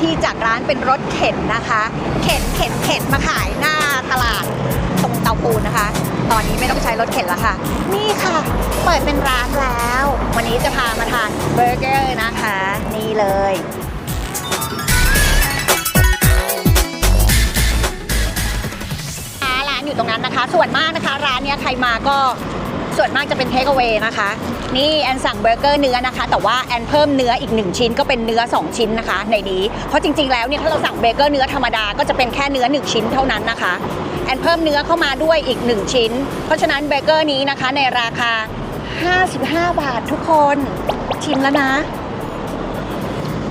ที่จากร้านเป็นรถเข็นนะคะ เข็นเข็นเข็นมาขายหน้าตลาดตรงเตาปูนนะคะ ตอนนี้ไม่ต้องใช้รถเข็นแล้วค่ะ นี่ค่ะ เปิดเป็นร้านแล้ว วันนี้จะพามาทานเบอร์เกอร์นะคะ นี่เลยร้านอยู่ตรงนั้นนะคะ ส่วนมากนะคะ ร้านเนี้ยใครมาก็ ส่วนมากจะเป็นเทคเอา a y นะคะ นี่แอนสั่งเบอร์เกอร์เนื้อนะคะ แต่ว่าแอนเพิ่มเนื้ออีก 1 ชิ้นก็เป็นเนื้อ 2 ชิ้นนะคะ ในนี้เพราะจริงๆแล้วเนี่ยถ้าเราสั่งเบอร์เกอร์เนื้อธรรมดาก็จะเป็นแค่เนื้อ 1 ชิ้นเท่านั้นนะคะ แอนเพิ่มเนื้อเข้ามาด้วยอีก 1 ชิ้น เพราะฉะนั้นเบอร์เกอร์นี้นะคะในราคา 55 บาททุกคนชิมแล้วนะ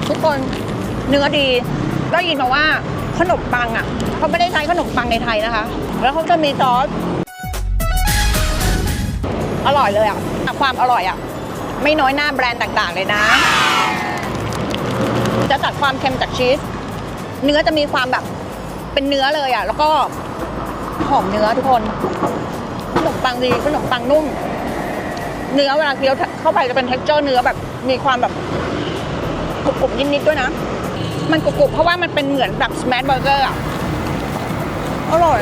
ทุกคนเนื้อดีได้ยินมาว่าขนมปังอะเขาไม่ได้ใช้ขนมปังในไทยนะคะ แล้วเขาจะมีซอส อร่อยเลยอะความอร่อยอะ ไม่น้อยหน้าแบรนด์ต่างๆ เลยนะ จะตัดความเค็มจากชีส เนื้อจะมีความแบบเป็นเนื้อเลยอะ แล้วก็หอมเนื้อทุกคนขนมปังดีขนมปังนุ่ม เนื้อเวลาเคี้ยวเข้าไปจะเป็น t e x t อร์เนื้อแบบมีความแบบกรุบๆนิดๆด้วยนะ มันกรุบๆเพราะว่ามันเป็นเหมือนแบบสแมชเบอร์เกอร์อะ อร่อย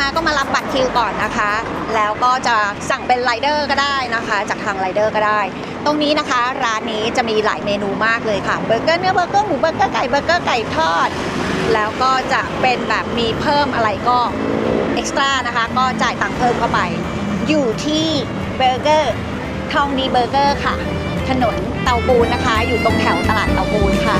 มาก็มารับบัตรคิวก่อนนะคะ แล้วก็จะสั่งเป็นไรเดอร์ก็ได้นะคะ จากทางไรเดอร์ก็ได้ ตรงนี้นะคะ ร้านนี้จะมีหลายเมนูมากเลยค่ะเบอร์เกอร์เนื้อเบอร์เกอร์หมูเบอร์เกอร์ไก่เบอร์เกอร์ไก่ทอด แล้วก็จะเป็นแบบมีเพิ่มอะไรก็เอ็กซ์ตร้านะคะ ก็จ่ายตังค์เพิ่มเข้าไป อยู่ที่เบอร์เกอร์ทองดีเบอร์เกอร์ค่ะ ถนนเตาปูนนะคะ อยู่ตรงแถวตลาดเตาปูนค่ะ